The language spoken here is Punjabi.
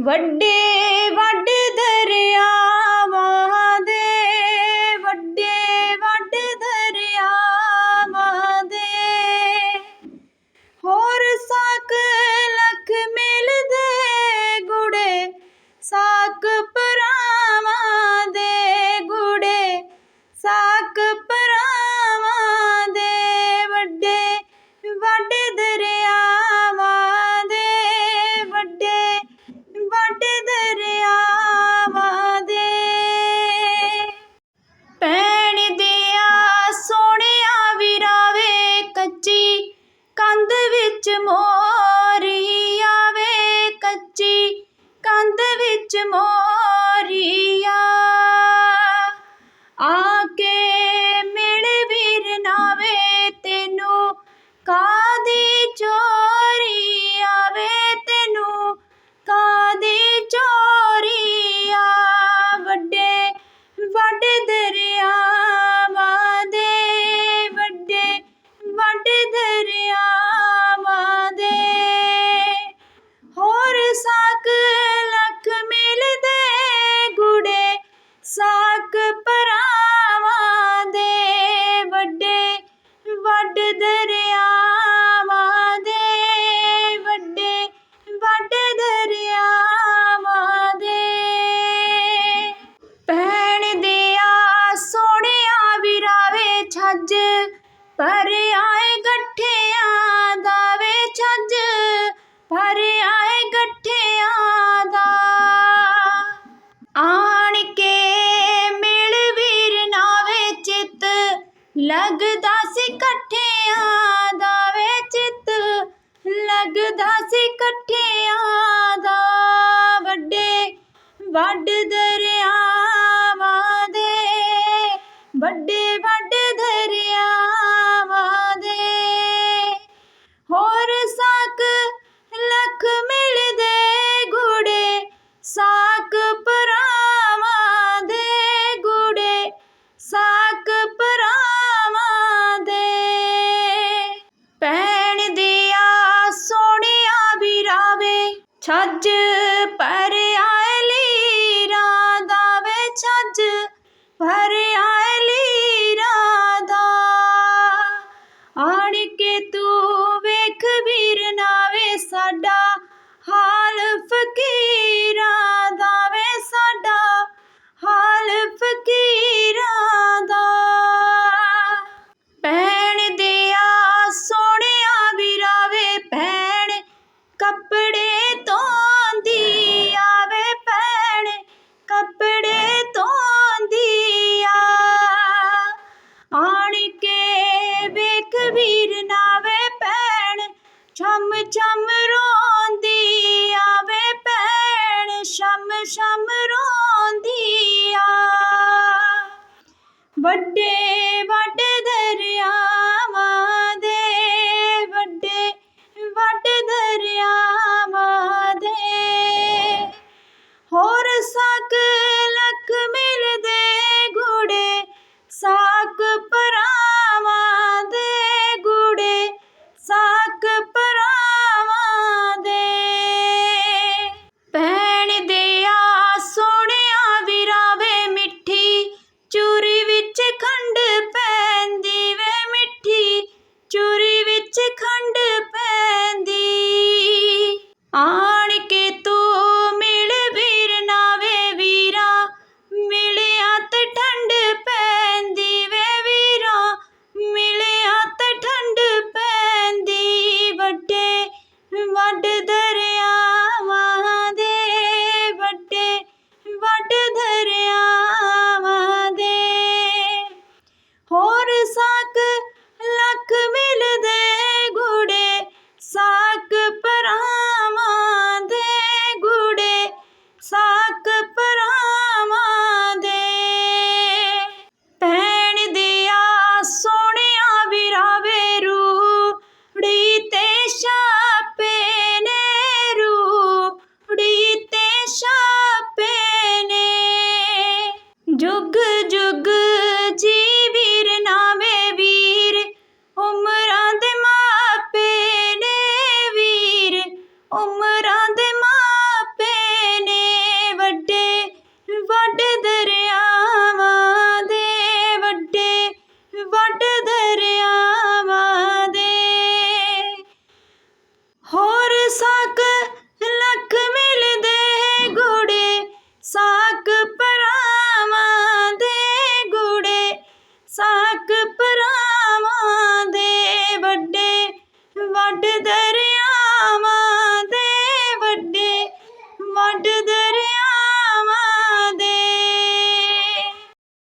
ਵੱਡੇ ਵੱਡੇ ਭਰ ਆਏ ਗੱਠਿਆਂ ਦਾ ਵੇ ਆਏ ਗੱਠਿਆਂ ਦਾ। ਆਣ ਕੇ ਮਿਲ ਵੀਰ ਨਾ ਵੇ ਚਿੱਤ, ਲੱਗਦਾ ਸੀ ਇਕੱਠਿਆਂ ਦਾ ਵੇ ਚਿੱਤ, ਲਗਦਾ ਸੀ ਇਕੱਠਿਆਂ ਦਾ। ਵੱਡੇ ਵੱਡ ਦਰਿਆਵਾਂ ਦੇ, ਵੱਡੇ ਵੱਡ ਦਰਿਆ ਸੱਜ ਵੀਰ ਨਾਵੇ ਪੈਣ ਛਮ ਛਮ ਰੋਂਦੀ ਆਵੇ ਪੈਣ ਛਮ ਛਮ ਰੋਂਦੀ ਆ। ਵੱਡੇ ਛੱਡ ਦੇ